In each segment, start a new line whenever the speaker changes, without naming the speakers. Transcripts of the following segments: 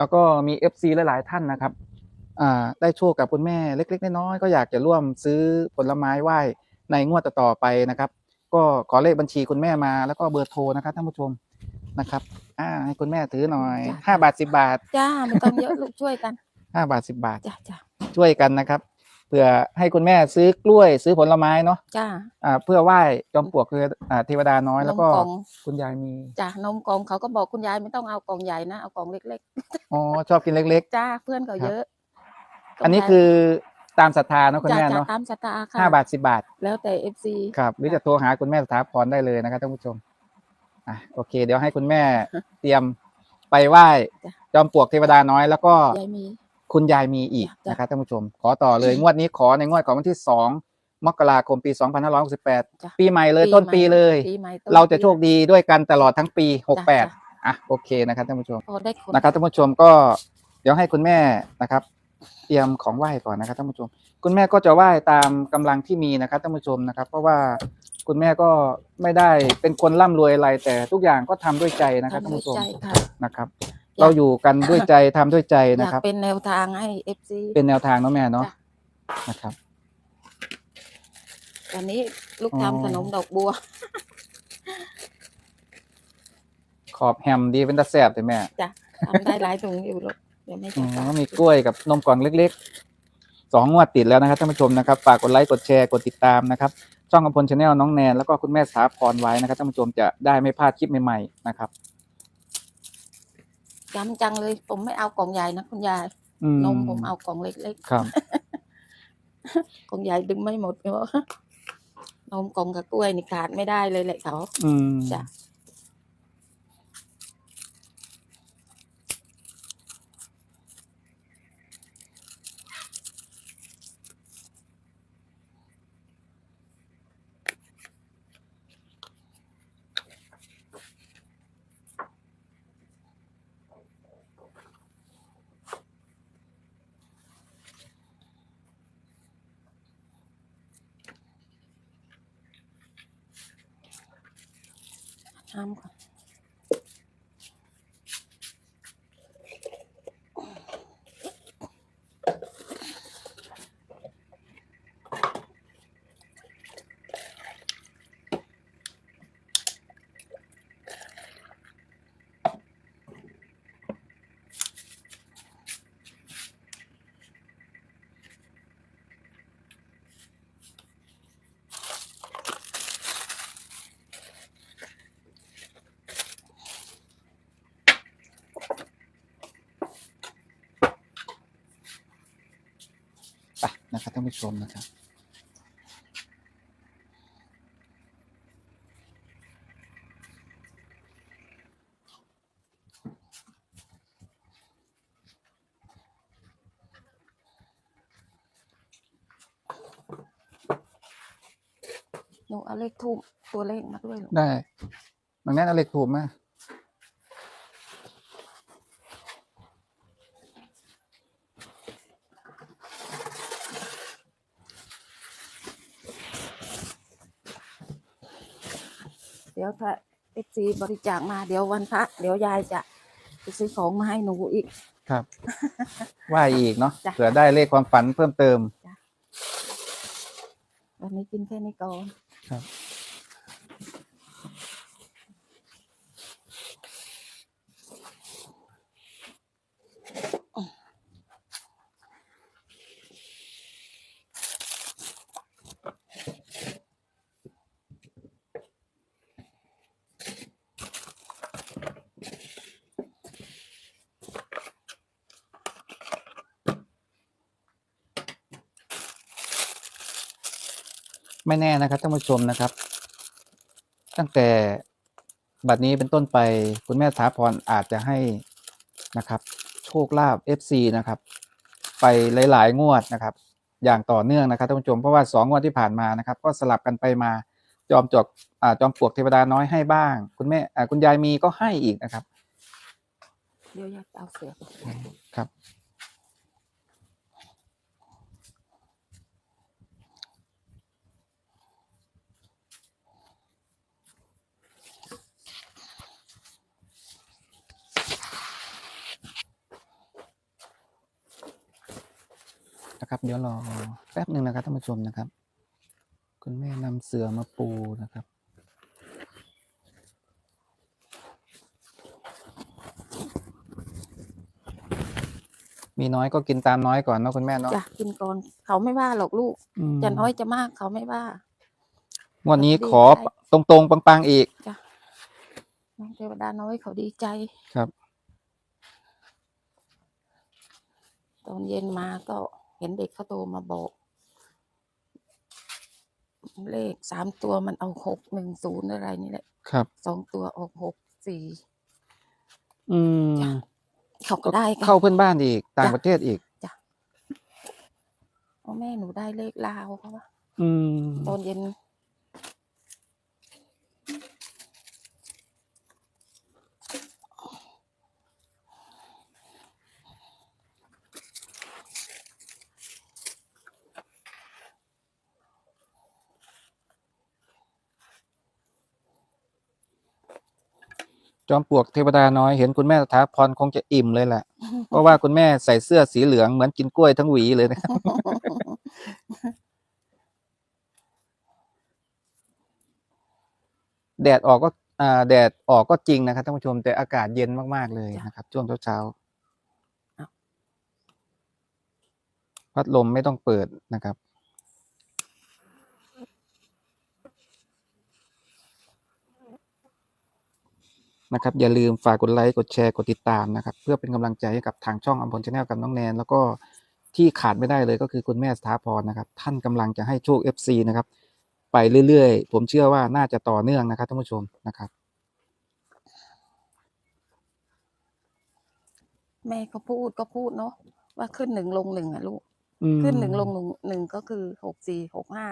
แล้วก็มี FC หลาย ๆ ท่านนะครับอ่าได้โชคกับคุณแม่เล็ก ๆ น้อยๆก็อยากจะร่วมซื้อผลไม้ไหว้ในงวดต่อๆไปนะครับ ก็ขอเลขบัญชีคุณแม่มาแล้วก็เบอร์โทรนะครับท่านผู้ชมนะครับอ่าให้คุณแม่ถือหน่อย
จ้ะ
ห้าบาทสิบาท
จ้าไม่ต้องเยอะลูกช่วยกัน
ห้าบาทสิบาท
จ้าจ้า
ช่วยกันนะครับ เพื่อให้คุณแม่ซื้อกล้วยซื้อผลไม้เนาะ
จ้า
อ่าเพื่อไหว้จอมปลวกคืออ่าเทวดาน้อยแล้วก็
นมกล่อง
คุณยายมี
จ้านมกล่องเขาก็บอกคุณยายไม่ต้องเอากล่องใหญ่นะ เอากล่องเล็ก
อ๋อชอบกินเล็ก
ๆ จ้าเพื่อนเขาเยอะ
ๆ อันนี้คือตามศรัทธาเนาะคุณ
จ้า
แม่
จ้า
เนาะ
ตามสตาร์ค่ะ
ห้าบาทสิบาท
แล้วแต่เอฟซี
ครับหรือจะโทรหาคุณแม่สถาพรได้เลยนะครับท่านผู้ชมอะโอเค เดี๋ยวให้คุณแม่เตรียมไปไหว้
จ้ะ
จอมปลวกเทวดาน้อยแล้วก็
ยายมี
คุณยายมีอีก
จ้ะ
นะครับท่านผู้ชม ขอต่อเลยงวดนี้ขอในงวดของวันที่สองมกราคมปี
จ้ะ
2568 ปีใหม่เลยต้นปีเลย
ปีใหม่ต้น
เราจะโชคดีด้วยกันตลอดทั้งปี
จ้ะจ้ะ
68อะโอเคนะครับท่านผู้ชม
พอได้คน
นะครับท่านผู้ชมก็เดี๋ยวให้คุณแม่นะครับเตรียมของไหว้ก่อนนะครับท่านผู้ชม คุณแม่ก็จะไหว้ตามกำลังที่มีนะครับท่านผู้ชมนะครับ เพราะว่าคุณแม่ก็ไม่ได้เป็นคนร่ำรวยอะไรแต่ทุกอย่างก็ทำด้วยใจนะครับ
ทำ
ท่าน
ด้วย
ผู้ชม
ใจค่ะ
นะครับ
อยาก
เราอยู่กันด้วยใจทำด้วยใจ
อยา
นะ
ก
ครับ
เป็นแนวทางให้เอฟซี
เป็นแนวทางเนาะแม่เนาะ
จ้ะ
นะครับ
วันนี้ลูก
อ๋อ
ทำขนมดอกบัว
ขอบแฮมดีเป็นตาแสบเลยแม่
จ้ะทำได้หลายถุงอยู่ลูกเดี๋ยวไม่
อ๋
จะ
อมีกล้วยกับนมกล่องเล็กๆสองงวดติดแล้วนะครับท่านผู้ชมนะครับฝากกดไลค์กดแชร์กดติดตามนะครับ ช่องกำพลชาแนลน้องแนนแล้วก็คุณแม่สาพรไว้นะครับท่านผู้ชมจะได้ไม่พลาดคลิปใหม่ๆนะครับ
ย้ำจังเลย ผมไม่เอากล่องใหญ่นะคุณยาย
อืม
นมผมเอากล่องเล็ก
ครับ
ๆกล่องใหญ่ดึงไม่หมดเพราะว่านมกล่องกับกล้วยนี่ขาดไม่ได้เลยแหละเขา
อืม
จ้ะ น้ำา
นผู้ชมนะครับ
หนูเอาเลขทูบตัวเลขมาด้วยเหรอ
ได้บางแน่นเอาเหล็กถูกมา
เดี๋ยวถ้าเอฟซีบริจาคมาเดี๋ยววันพระเดี๋ยวยายจะไปซื้อของมาให้หนูอีก
ครับไหว่าอีกเนาะ
จ้ะ
เผื่อได้เลขความฝันเพิ่มเติม
วันนี้กินแค่นี้ก่อน
ครับ ไม่แน่นะครับท่านผู้ชมนะครับ ตั้งแต่บัดนี้เป็นต้นไปคุณแม่สถาพรอาจจะให้นะครับ โชคลาภ FC นะครับ ไปหลาย ๆ งวดนะครับ อย่างต่อเนื่องนะครับท่านผู้ชมเพราะว่าสองงวดที่ผ่านมานะครับ ก็สลับกันไปมาจอมจวกอ่าจอมปลวกเทวดาน้อยให้บ้าง คุณแม่อ่าคุณยายมีก็ให้อีกนะครับ
เดี๋ยวยายจะเอาเสือไป
ครับ
นะ
ครับ เดี๋ยวรอแป๊บหนึ่งนะครับท่านผู้ชมนะครับ คุณแม่นำเสือมาปูนะครับมีน้อยก็กินตามน้อยก่อนเนาะคุณแม่เนาะ
จ้ะกินก่อนเขาไม่ว่าหรอกลูก
อืม
จะน้อยจะมากเขาไม่ว่า
งวันนี้
ดี
ขอ
ใจ
ตรงๆปังๆอีก
จ้ะน้องเทวดาน้อยเขาดีใจ
ครับ
ตอนเย็นมาก็ เห็นเด็กเขาโทรมาบอก เลขสามตัวมันเอาหกหนึ่งศูนย์อะไรนี่แหละ
ครับ
สองตัวออกหกสี่
อืม
จ้ะเขาก็ได้กัน
เข้าเพื่อนบ้านอีก ต่าง
จ้ะ
ประเทศอีก
โอ้แม่หนูได้เลขลาวเขาว่า
อืม
ตอนเย็น
จอมปลวกเทวดาน้อยเห็นคุณแม่สถาพรคงจะอิ่มเลยแหละเพราะว่าคุณแม่ใส่เสื้อสีเหลืองเหมือนกินกล้วยทั้งหวีเลยนะครับแดดออกก็อ่าแดดออกก็จริงนะครับท่านผู้ชมแต่อากาศเย็นมากๆเลยนะครับ ช่วงเช้า
อ้าว
ๆพัดลมไม่ต้องเปิดนะครับ นะครับ อย่าลืมฝากกดไลค์ กดแชร์ กดติดตามนะครับ เพื่อเป็นกำลังใจให้กับทางช่องอัมพลชาแนลกับน้องแนน แล้วก็ที่ขาดไม่ได้เลยก็คือคุณแม่สถาพรนะครับ ท่านกำลังจะให้โชค FC นะครับ ไปเรื่อยๆ ผมเชื่อว่าน่าจะต่อเนื่องนะครับท่านผู้ชมนะครับ
แม่ก็พูดก็พูดเนาะว่าขึ้นหนึ่งลงหนึ่งอะลูก
อืม
ขึ้นหนึ่งลงหนึ่งหนึ่งก็คือหกสี่หกห้า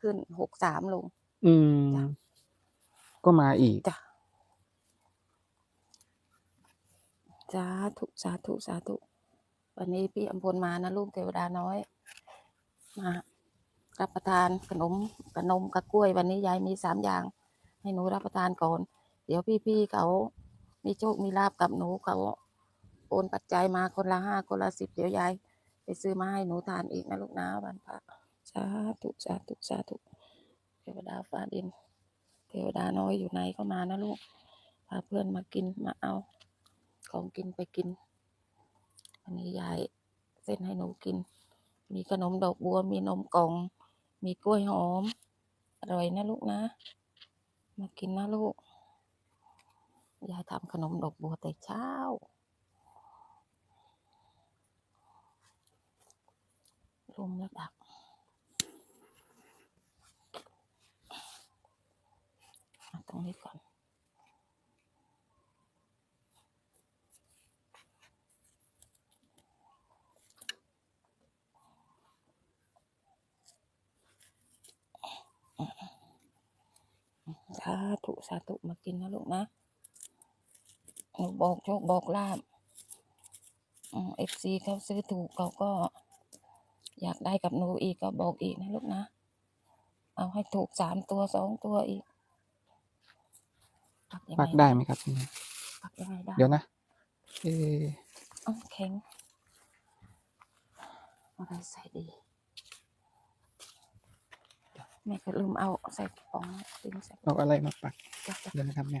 ขึ้นหกสามลง
อืม
จ้ะ
ก็มาอีก
จ้ะ สาธุสาธุสาธุวันนี้พี่อำพลมานะลูกเทวดาน้อย มารับประทานขนมขนมกับกล้วย วันนี้ยายมีสามอย่าง ให้หนูรับประทานก่อน เดี๋ยวพี่ๆเขามีโชคมีลาบกับหนูเขาโอนปัจจัยมาคนละห้าคนละสิบเดี๋ยวยายไปซื้อมาให้หนูทานอีกนะลูกนะวันพระสาธุสาธุสาธุเทวดาฟ้าดิน เทวดาน้อยอยู่ไหนก็มานะลูกพาเพื่อนมากินมาเอา ของกินไปกินวันนี้ยายเส้นให้หนูกิน มีขนมดอกบัว มีนมกล่อง มีกล้วยหอม อร่อยนะลูกนะ มากินนะลูก ยายทำขนมดอกบัวแต่เช้าลมระดับ เอาตรงนี้ก่อน สา ธุสาธุมากินนะลูกนะหนูบอกโชคบอกลาบเอฟซีเขาซื้อถูกเขาก็ อยากได้กับหนูอีกก็บอกอีกนะลูกนะ เอาให้ถูกสามตัวสองตัวอีกปักยังง
ปักได้ไหมครับคุณแม่
ปักยังไงได้
เดี๋ยวนะเอ๊ะ
อ้าวแข็งอะไรใส่ดี แม่ก็ลืมเอาใส่กระป๋องติ้งใส่
เอาอะไรมาปัก
จ้ะจ้ะ
เดี๋ยวนะครับแม่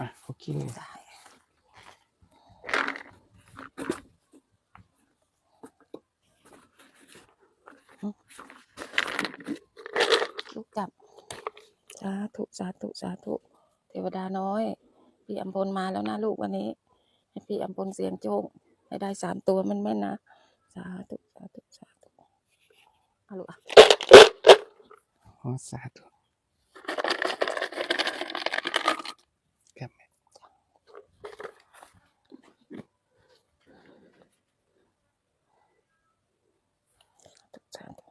อะโอเค
ได้อืมลูกจับ สา ธุสาธุสาธุ เทวดาน้อย พี่อัมพลมาแล้วนะลูกวันนี้ ให้พี่อัมพลเสียงโจงให้ได้สามตัวมันแม่นนะ สาธุสาธุสาธุเอาลูกอะ
อ๋อสาธุครับแม่
สาธุ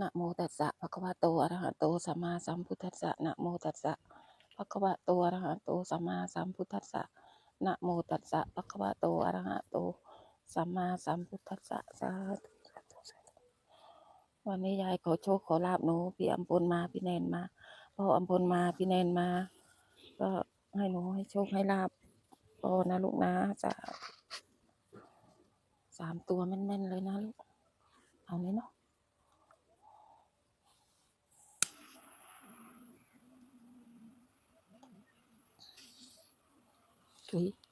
นะ โมตัสสะภะคะวะโตอะระหะโตสัมมาสัมพุทธัสสะนะโมตัสสะภะคะวะโตอะระหะโตสัมมาสัมพุทธัสสะนะโมตัสสะภะคะวะโตอะระหะโตสัมมาสัมพุทธัสสะสาธุวันนี้ยายขอโชคขอลาบหนูพี่อำพลมาพี่แนนมาพ่ออำพลมาพี่แนนมา ก็ให้หนูให้โชคให้ลาบพอนะลูกนะสาธุสามตัวแม่นๆเลยนะลูกเอาไหมเนาะ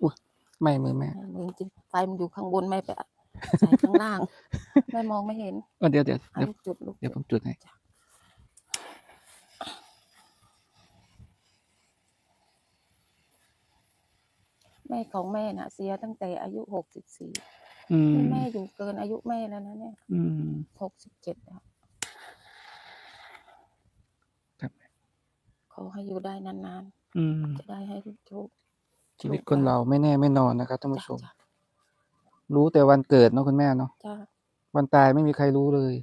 อุ้ย
ไม่มือแม่
แม่มือจริงไฟมันอยู่ข้างบนแม่ไปอะใส่ข้างล่างแม่มองไม่เห็น
เออเดี๋ยวเดี๋ยว
เอา
เดี๋ยว
ลูกจุดลูก
เดี๋ยวผ
จุด
มจุดให้
แม่ของแม่น่ะ เสียตั้งแต่อายุหกสิบสี่
อืม
แม่อยู่เกินอายุแม่แล้วนะเนี่ย
อืม
หกสิบเจ็ดแล้ว
ครับ
ขอให้อยู่ได้นาน
อืม
ๆจะได้ให้ลูกโชค
ชีวิตคนเราไม่แน่ไม่นอนนะครับท่าน
จ้ะ
ผู้ชม
จ้ะ
รู้แต่วันเกิดเนาะคุณแม่เนาะ
จ้า
วันตายไม่มีใครรู้เลย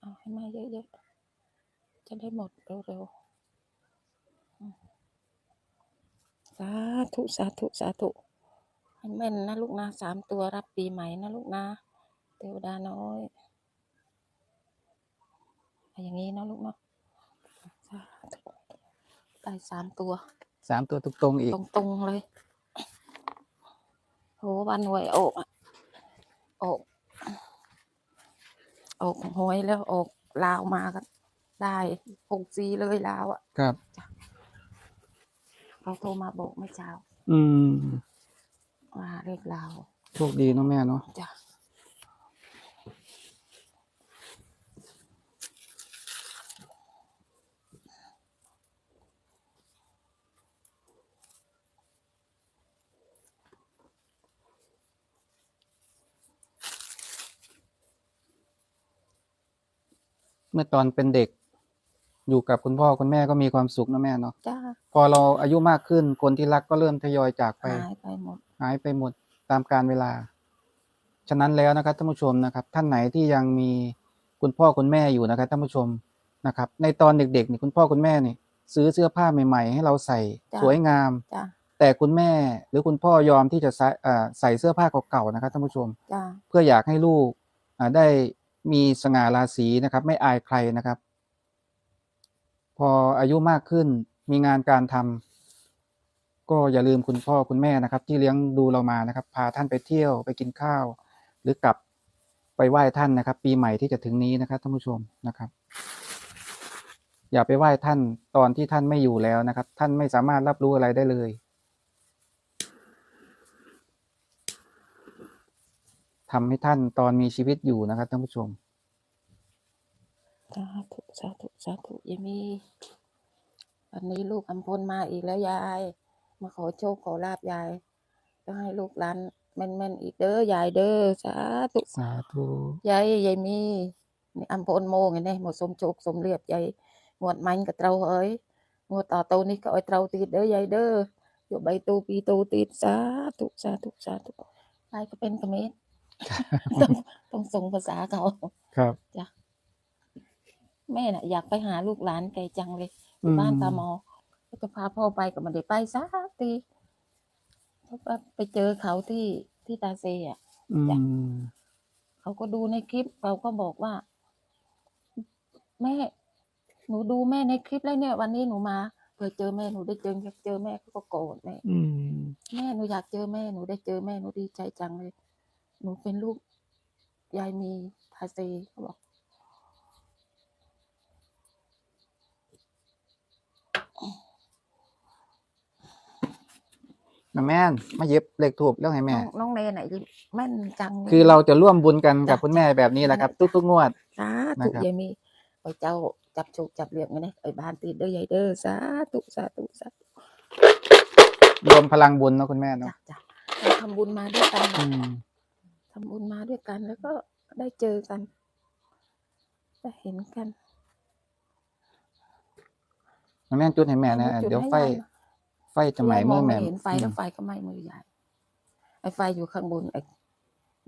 เอาให้แม่เยอะๆ จะได้หมดเร็วๆอืมสาธุ สาธุ สาธุให้แม่นนะลูกนะสามตัวรับปีใหม่นะลูกนะ เทวดาน้อยเอาอย่างนี้นะลูกเนาะสาธุ ได้สามตัว
สามตัวตรงๆอีก
ตรงๆเลยโหวันหวยออกอะออกออกหวยแล้วออกลาวมากันได้หกซีเลยลาวอะ
ครับ
เขาโทรมาบอกเมื่อเช้า
อืม
ว่าเลขลาว
โชคดีเนาะแม่เนาะ
จ้ะ
เมื่อตอนเป็นเด็ก อยู่กับคุณพ่อคุณแม่ก็มีความสุขเนาะแม่เนาะ
จ้า
พอเราอายุมากขึ้นคนที่รักก็เริ่มทยอยจากไป
หายไปหมด
หายไปหมดตามการเวลา ฉะนั้นแล้วนะครับท่านผู้ชมนะครับ ท่านไหนที่ยังมีคุณพ่อคุณแม่อยู่นะครับท่านผู้ชมนะครับ ในตอนเด็กๆนี่คุณพ่อคุณแม่นี่ซื้อเสื้อผ้าใหม่ๆ ให้เราใส่
จ้ะ
สวยงาม
จ้า
แต่คุณแม่หรือคุณพ่อยอมที่จะใส่อ่าใส่เสื้อผ้าเก่าๆนะครับท่านผู้ชม
จ้า
เพื่ออยากให้ลูกอ่าได้ มีสง่าราศีนะครับ ไม่อายใครนะครับ พออายุมากขึ้นมีงานการทำก็อย่าลืมคุณพ่อคุณแม่นะครับ ที่เลี้ยงดูเรามานะครับ พาท่านไปเที่ยวไปกินข้าว หรือกลับไปไหว้ท่านนะครับ ปีใหม่ที่จะถึงนี้นะครับท่านผู้ชมนะครับ อย่าไปไหว้ท่านตอนที่ท่านไม่อยู่แล้วนะครับ ท่านไม่สามารถรับรู้อะไรได้เลย ทำให้ท่านตอนมีชีวิตอยู่นะครับท่านผู้ชม
สาธุสาธุสาธุยายมีวันนี้ลูกอำพลมาอีกแล้วยาย มาขอโชคขอลาบยายก็ให้ลูกหลานแม่นๆอีกเด้อยายเด้อสาธุ
สาธุ
ยายยายมีนี่อำพลโมไงเนี่ยหมดสมโชคสมเรียบยายงวดมันกับเราเอ้ยงวดต่อโตนี่ก็เอ้ยเราติดเด้อยายเด้ออยู่ใบตูปีตูติดสาธุสาธุสาธุยายก็เป็นเขมร ต้องต้องส่งภาษาเขา
ครับ
แม่น่ะ อยากไปหาลูกหลานไกลจังเลยอยู่บ้านตาหมอแล้วก็พาพ่อไปก็ไมาได้ไปสักทีเพราะว่าไปเจอเขาที่ที่ตาเซอะ
อื
จ้ะ
ม
เขาก็ดูในคลิปเขาก็บอกว่า แม่หนูดูแม่ในคลิปแล้วเนี่ย วันนี้หนูมาเคยเจอแม่หนูได้เจออยากเจอแม่เขาก็โกรธแม่
อืม
แม่หนูอยากเจอแม่หนูได้เจอแม่หนูดีใจจังเลย หนูเป็นลูกยายมีทาเซเขาบอก
มาแม่นมาเย็บเหล็กถูกแล้วไงแม่
น้องน้องเนนไหนะแม่นจังลย
คือเราจะร่วมบุญกันกับ
จ้ะ
คุณแม่แบบนี้แหละครับ ทุกๆงวด
สา
นะ
ธุ
ครับ
ยายมีไอ้เจ้าจับโชคจับเรียกไงเนี่ยไอ้บ้านติดเด้อยายเด้อสาธุสาธุสาธุ
รวมพลังบุญเนาะคุณแม่เนาะ
จ้ะจ้ะเราทำบุญมาด้วยกัน
อืม
ทำบุญมาด้วยกันแล้วก็ได้เจอกัน ได้เห็นกัน
มาแม่นจุดให้แม่นะ
จุ
เดี๋ยว
ให้
ไฟ
ยายนะ
ไฟจะไหม้
ยาย
เมื่อ
อง
แม่
ไเห็นไฟ
อื
แล้ว
ม
ไฟก็ไหม้มือยายไอ้ไฟอยู่ข้างบนไอ้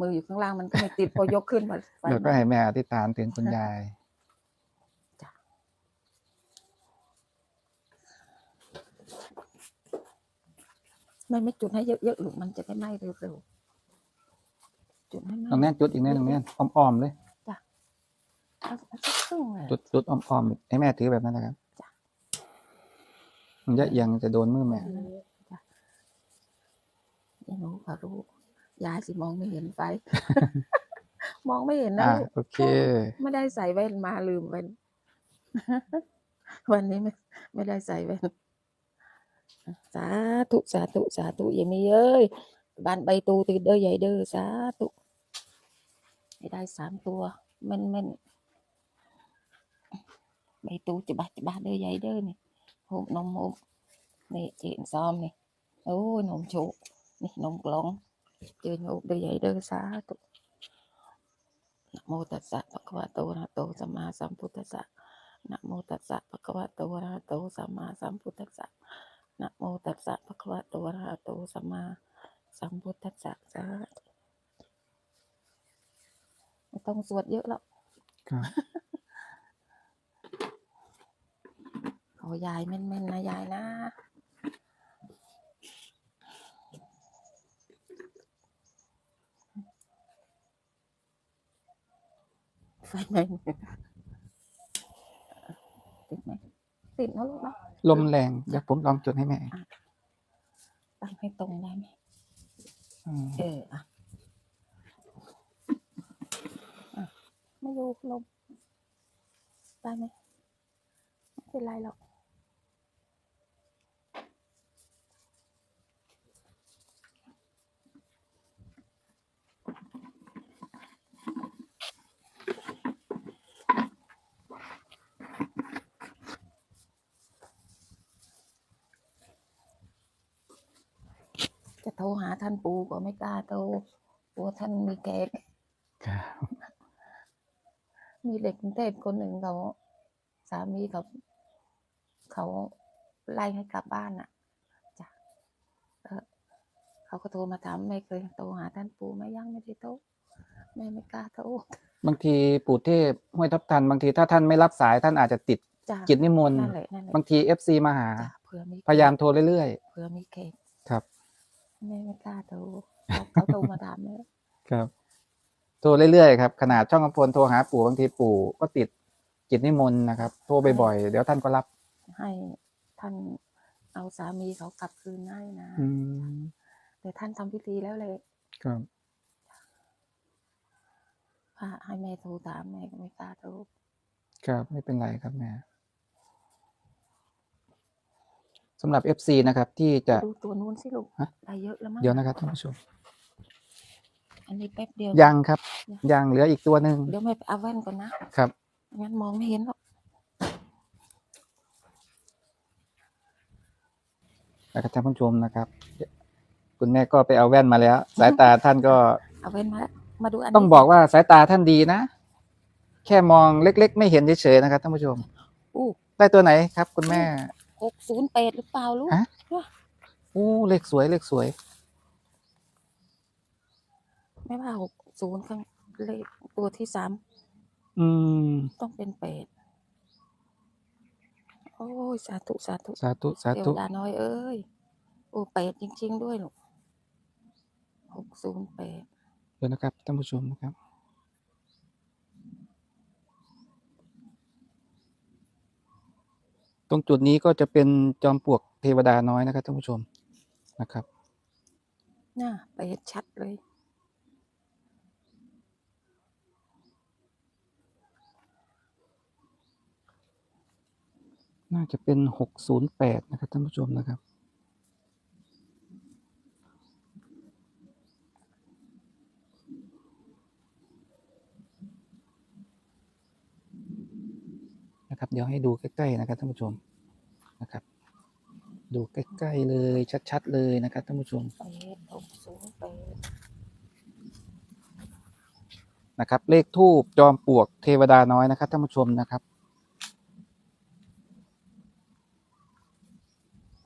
มืออยู่ข้างล่างมันก็ไม่ติด พอยกขึ้นมาไฟ
เดี๋ยว
ไห
ก็
ม้
ให้แม่อธิษฐานถึงคุณยาย
จ้ะ ไม่ไม่จุดให้เยอะๆลูกมันจะได้ไหม้เร็วๆ จุดให้ไหม้
น้องแน่นจุดอีกแน่น้องแน่นอ้อมๆเลย
เอาเอาสักครึ่งเลย
จุดจุดอ้อมๆอีกให้แม่ถือแบบนั้นนะครับ
จ้ะ
มันจะเอียงจะโดนมือแม่
จ้ะนี่หนูก็รู้ยายสิมองไม่เห็นไฟ มองไม่เห็นนะ
อ่า
ลูก
โอเค
ไม่ได้ใส่แว่นมาลืมแว่น วันนี้ไม่ไม่ได้ใส่แว่นสาธุสาธุสาธุอย่ามีเอ้ยบ้านใบตูติดเด้อใหญ่เด้อสาธุ ให้ได้สามตัวแม่นแม่นใบตูจะบาจะบาเด้อใหญ่เด้อนี่โหมนมโหมนี่เจนซ้อมนี่โอ้ยนมโชกนี่นมกลองเจอโยกเด้อใหญ่เด้อสาธุ นะโมตัสสะภะคะวะโตอะระหะโตสัมมาสัมพุทธัสสะนะโมตัสสะภะคะวะโตอะระหะโตสัมมาสัมพุทธัสสะนะโม ตัสสะภะคะวะโตอะระหะโตสัมมาสัมพุทธัสสะสาธุไม่ต้องสวดเยอะแล้ว
ครับ
ขอยายแม่นๆนะยายนะไฟไหม้ติดไหมติดนะลูกเนาะ
ลมแรงเดี๋ยวผมลองจุดให้แม่
ตั้งให้ตรงได้ไหม
อืม
เอออะอะ ไม่อยู่ลมได้ไหมไม่เป็นไรหรอกจะโทรหาท่านปูก็ไม่กล้าโทรกลัวท่านมีแขก
ครับ
มีเด็กกรุงเทพคนหนึ่งเขาสามีเขาเขาไล่ให้กลับบ้านอะจ้ะเออเขาก็โทรมาถามไม่เคยโทรหาท่านปู่ไหม่ยังไม่ได้โทรแม่ไม่กล้าโทร
บางทีปู่เทพห้วยทับทัน บางทีถ้าท่านไม่รับสายท่านอาจจะติด
จ้ะ
กิจนิมนต์
นั่นแหละนั่นแหละ
บางทีเอฟซีมาหา
จ้ะเผื่อมี
พยายามโทรเรื่อย
เผื่อมีแขก
ๆครับ
แม่ไม่กล้าโทรเขาเขาโทรมาถามเลย
ครับ โทรเรื่อยๆครับขนาดช่องกำพลโทรหาปู่บางทีปู่ก็ติดกิจนิมนต์นะครับ โทรบ่อยๆเดี๋ยวท่านก็รับ
ให้ท่านเอาสามีเขากลับคืนให้นะ
อืม
แต่ท่านทำพิธีแล้วเลย
ครับ
พระให้แม่โทรถามแม่ก็ไม่กล้าโทร
ครับไม่เป็นไรครับแม่สำหรับ FC นะครับ ที่จะ
ดูตัวนู้นสิลูก
ฮะ
ได้เยอะแล้วมั้ง
เดี๋ยวนะครับท่านผู้ชม
อั นนี้แป๊บเดียว
ยังครับ ยังเหลืออีกตัวหนึ่ง
เดี๋ยวแม่ไปเอาแว่นก่อนนะครับ งั้นมองไม่เห็นหรอก
นะครับท่านผู้ชมนะครับ คุณแม่ก็ไปเอาแว่นมาแล้ว สายตาท่านก็
เอาแว่นมามาดูอันนี้
ต้องบอกว่าสายตาท่านดีนะ แค่มองเล็ก ๆ ไม่เห็นเฉยๆนะครับท่านผู้ชม
อู้
ได้ตัวไหนครับ คุณแม่
หกศูนย์แปดหรือเปล่าลูก
ฮะอู้เลขสวยเลขสวย
ไม่ว่าหกศูนย์ข้างเลขตัวที่สาม
อืม
ต้องเป็นแปดโอ้ยสาธุสาธุ
สาธุสา
เทว
ธุ
ดาน้อยเอ้ยโอ้แปดจริง ๆ ด้วยลูกหกศูนย์แปด
เดี๋ยวนะครับท่านผู้ชมนะครับ ตรงจุดนี้ก็จะเป็นจอมปลวกเทวดาน้อยนะครับท่านผู้ชมนะครับ
น่าแปดชัดเลย
น่าจะเป็นหกศูนย์แปดนะครับท่านผู้ชมนะครับ นะครับ เดี๋ยวให้ดูใกล้ๆนะครับท่านผู้ชมนะครับ ดูใกล้ๆเลยชัดๆเลยนะครับท่านผู้ชม
นะ
ครับ เลขทูบจอมปลวกเทวดาน้อยนะครับท่านผู้ชมนะครับ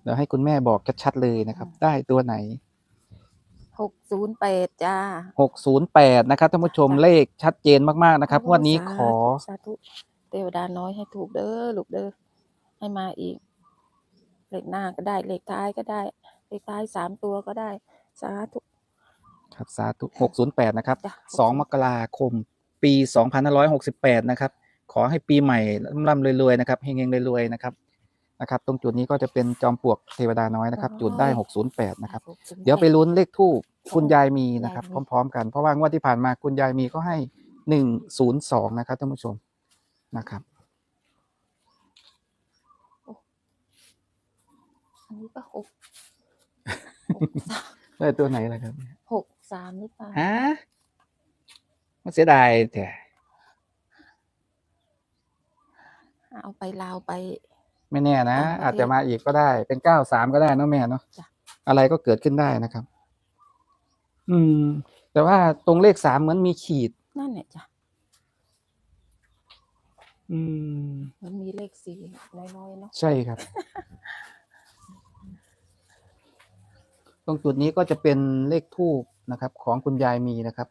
ดี๋ยวให้คุณแม่บอกชัดๆเลยนะครับ ได้ตัวไหน
หกศูนย์แปดจ้า
หกศูนย์แปดนะครับท่านผู้ชมเลขชัดเจนมากๆนะครับงวันนี้ขอ
สาธุเทวดาน้อยให้ถูกเด้อลูกเด้อให้มาอีก เลขหน้าก็ได้ เลขท้ายก็ได้ เลขท้ายสามตัวก็ได้ สาธุ
ครับสาธุหกศูนย์แปดนะครับ
จ้ะ
สองมกราคม ปีสองพันห้าร้อยหกสิบแปดนะครับ ขอให้ปีใหม่ร่ำๆรวยๆนะครับเฮงๆรวยๆนะครับ นะครับตรงจุดนี้ก็จะเป็นจอมปลวกเทวดาน้อยนะครับ จุดได้หกศูนย์แปดนะครับ เดี๋ยวไปลุ้นเลขทูปคุณยายมีนะครับ
ยายมี
พร้อม ๆ กันเพราะว่างวดที่ผ่านมาคุณยายมีก็ให้หนึ่งศูนย์สองนะครับท่านผู้ชมนะครับ
อันนี้ก็หกหกสาม
ได้ตัวไหนล่ะครับ
หกสามหรือเปล่า
ฮะมันเสียดายแต่
เอาไปลาวไป
ไม่แน่นะ
ต่างประเทศ
อาจจะมาอีกก็ได้ เป็นเก้าสามก็ได้เนอะแม่เนาะ
จ้ะ
อะไรก็เกิดขึ้นได้นะครับ อืม แต่ว่าตรงเลขสามเหมือนมีขีด
นั่นเนี่ยจ้ะ
อืม
มันมีเลขสี่น้อยๆเนาะ
ใช่ครับ ตรงจุดนี้ก็จะเป็นเลขทูบนะครับ ของคุณยายมีนะครับ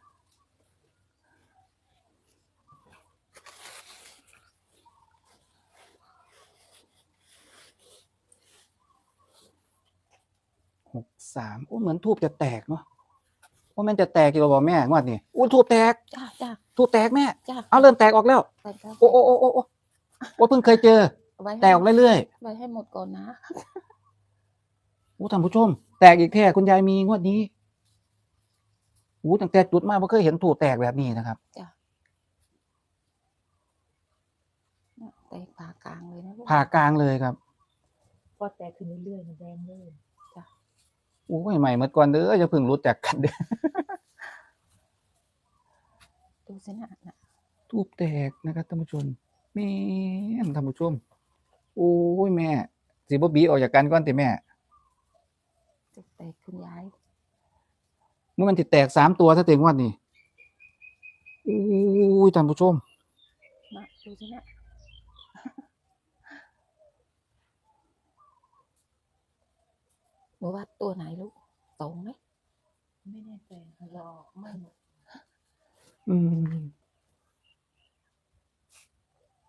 สามโอ้เหมือนทูบจะแตกเนาะว่ามันจะแตกกี่บอกแม่งวดนี่อู้ทูบแตก
จ้าจ้า
ทูบแตกแม่
จ้า
เอาเริ่มแตกออกแล้ว
แต่ก็
โอ้โอ้โอ้โอ้โอ้ว่าเพิ่งเคยเจอ
ไว้ให้
แตกออกเรื่อย
ไว้ให้หมดก่อนนะ
ๆโอ้ท่านผู้ชม แตกอีกแท้คุณยายมีงวดนี้โอ้ตั้งแต่จุดมาไม่เคยเห็นถูกแตกแบบนี้นะครับ
จ้ะเนี่ยแตกผ่ากลางเลยนะลูก
ผ่ากลางเลยครับ
ก็แตกขึ้นเรื่อยๆมันแดงเลย
โอ้ยใหม่เมื่อก่อนเด้อจะเพิ่งรู้จักกันเด้อ
ดูสินะน่ะ
ทูบแตกนะครับท่านผู้ชมแม่นท่านผู้ชม โอ้ยแม่สิบ่บีออกจากกันก่อนติแม่
จะแตกคุณยาย
เมื่อมันติแตกสามตัวถ้าเต็งวันนี้โอ้ยท่านผู้ชม
มาดูสินะ นูว่าตัวไหนลูกสองไหม
ไม่แน่ใจรอไม่หมด
อืม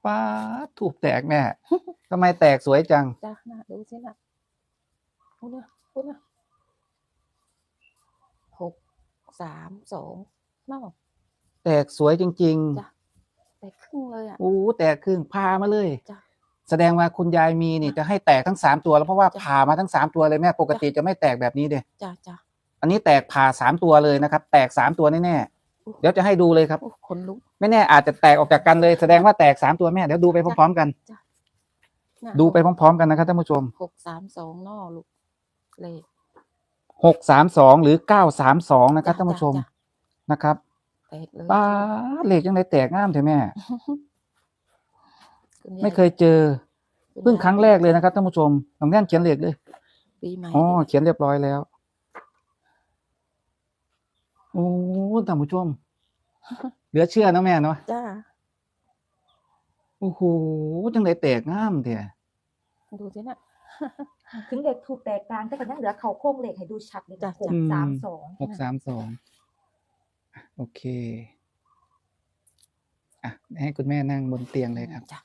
ป้าดถูกแตกแม่ทำไมแตกสวยจัง
จ้าน่ะดูสินะพูดนะพูดนะหกสามสองเนาะ
แตกสวยจริง
จ้ะแตกครึ่งเลยอะ
ๆโอ้แตกครึ่งพามาเลย
จ้ะ
แสดงว่าคุณยายมีนี่จะให้แตกทั้งสามตัวแล้วเพราะว่า
จ้ะ
ผ่ามาทั้งสามตัวเลยแม่ปกติจะไม่แตกแบบนี้เด้
จ้าจ้า
อันนี้แตกผ่าสามตัวเลยนะครับ แตกสามตัวแน่ๆเดี๋ยวจะให้ดูเลยครับ
โอ้คนลุก
ไม่แน่อาจจะแตกออกจากกันเลย แสดงว่าแตกสามตัวแม่เดี๋ยวดูไปพร้อมๆกัน
น่ะ
ดูไปพร้อมๆกันนะครับท่านผู้ชม
หกสามสองเนอลูกเลข
หกสามสองหรือเก้าสามสองนะครับ
จ้ะ
ท่านผู้ชม
จ้ะ
นะครับ
แตกเลย
ป้าดเหล็กยังไงแตกง่ามเถอะแม่
คุณา
ไม่เคยเจอ
คุณ
เพิ่ง
ยาย
ครั้งแรกเลยนะครับท่านผู้ชมน้องแน่นเขียนเหล็กเลย
ปีใหม่
อ๋อ
ด้วย
เขียนเรียบร้อยแล้วโอ้ท่านผู้ชม เหลือเชื่อนะแม่เนาะ
จ้า
โอ้โหจังไดแตกง่ามเถอะ
ดูสินะ
ถึงเด็กถูกแตกกลางแต่ก็ยังเหลือเขาโครงเหล็กให้ดูชัดเลย
จ้ะ
หกสามสอง
หกสามสองโอเค อะ ให้คุณแม่นั่งบนเตียงเลยครับ
จ้ะ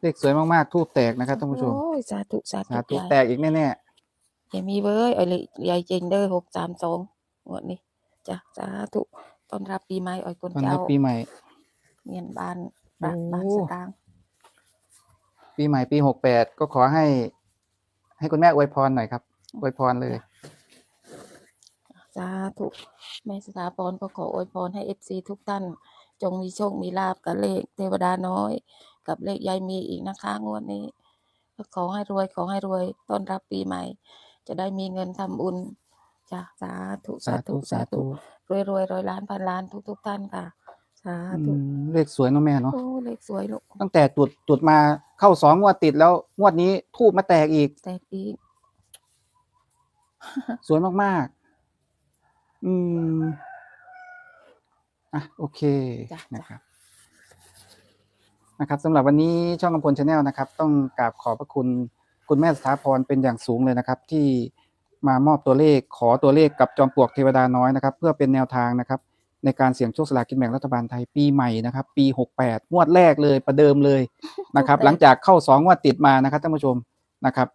เลขสวยมากๆทูบแตกนะครับท่านผู้ชม
โอ้ยสาธุสาธุ
สาธุ
ยาย
แตกอีกแน่
อย่ามีเว้ยไอ้เลยยายเจงเด้อหกสามสองงวดนี้จ้ะสาธุต้อนรับปีใหม่อ้อยคน
ๆตอน
เจ้า
รับปีใหม่
เมียนบ้านบ้าน
โอ้
บ้านสตางค์
ปีใหม่ปีหกแปดก็ขอให้ ให้คุณแม่อวยพรหน่อยครับอวยพรเลย
สาธุแม่สถาพรก็ขออวยพรให้เอฟซีทุกท่าน จงมีโชค มีลาบกับเลขเทวดาน้อย กับเลขยายมีอีกนะคะงวดนี้ก็ขอให้รวยขอให้รวยต้อนรับปีใหม่ จะได้มีเงินทำบุญจ้ะสาธุ
สา
สา
ธุ
ธุ
สา
สา
ธุ
ธุรวยรวยร้อยล้านพันล้านทุกทุกๆท่านค่ะ สา
อื
ธุ
มเลขสวยเนาะแม่เนาะ
โอ้เลขสวยลูก
ตั้งแต่จุดจุดมาเข้าสองงวดติดแล้วงวดนี้ทูบมาแตกอีก
แตกอีก
สวยมากๆ อืม อะโอเค
จ้ะ
นะครับนะครับสำหรับวันนี้ช่องกำพลชาแนลนะครับ ต้องกราบขอบพระคุณคุณแม่สถาพรเป็นอย่างสูงเลยนะครับ ที่มามอบตัวเลขขอตัวเลขกับจอมปลวกเทวดาน้อยนะครับ เพื่อเป็นแนวทางนะครับ ในการเสี่ยงโชคสลากกินแบ่งรัฐบาลไทยปีใหม่นะครับ ปี 68งวดแรกเลยประเดิมเลยนะครับ หลังจากเข้าสองงวดติดมานะครับท่านผู้ชมนะครับ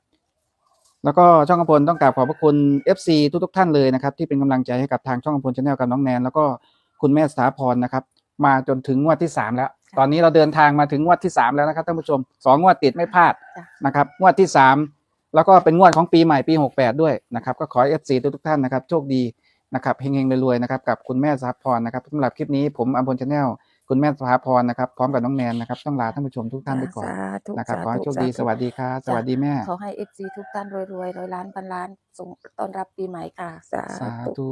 แล้วก็ช่องกำพลต้องกราบขอบพระคุณ FC ทุกทุกๆท่านเลยนะครับ ที่เป็นกำลังใจให้กับทางช่องกำพลชาแนลกับน้องแนนแล้วก็ คุณแม่สถาพรนะครับ มาจนถึงงวดที่3แล้ว ตอนนี้เราเดินทางมาถึงงวดที่3แล้วนะครับท่านผู้ชมสองงวดติดไม่พลาด
จ้ะ
นะครับงวดที่3แล้วก็เป็นงวดของปีใหม่ปี68ด้วยนะครับก็ขอให้ FC ทุกทุกๆท่านนะครับโชคดีนะครับเฮงๆรวยๆนะครับกับคุณแม่สถาพรนะครับสำหรับคลิปนี้ผมอัมพลชาแนลคุณแม่สถาพรนะครับ พร้อมกับน้องแนนนะครับ ต้องลาท่านผู้ชมทุกท่านไปก่อน
สาธุ
นะครับ
สา
ขอให้
ธุ
โชคดีา
ธุ
สวัสดีครับสวัสดีแม่
ขอให้เอฟซีทุกท่านรวยๆร้อยล้านพันล้านส่งต้อนรับปีใหม่ค่ะ สา
สา
ธุ
ธุ